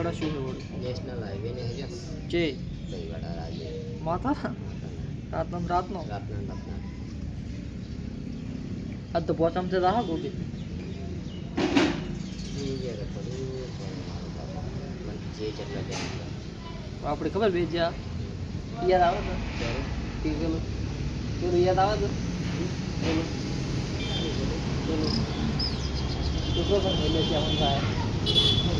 વાળા શું છે વળી નેશનલ હાઈવે ને હેજો જે દહીવાડા રાજે માતા રાતનો ને રાતનો રાતના રાતના આજ તો પોચામ છે હા ગોગી ઈ જે કે થોડું મને જે જેટલા ધ્યાન આપણે ખબર બે જ્યાં યાદ આવે તો ત્યારે ઈ પેલું પેલું યાદ આવે તો પેલું પેલું છોકરો પણ બોલે છે આમ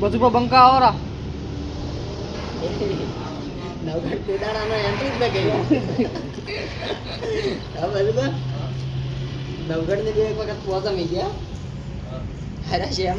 બધું પર બંકા આવરા નવગઢ તે એન્ટ્રી જ ન બધું નવગઢ ને બે એક વખત પોસમ ગયા. હરા શ્યામ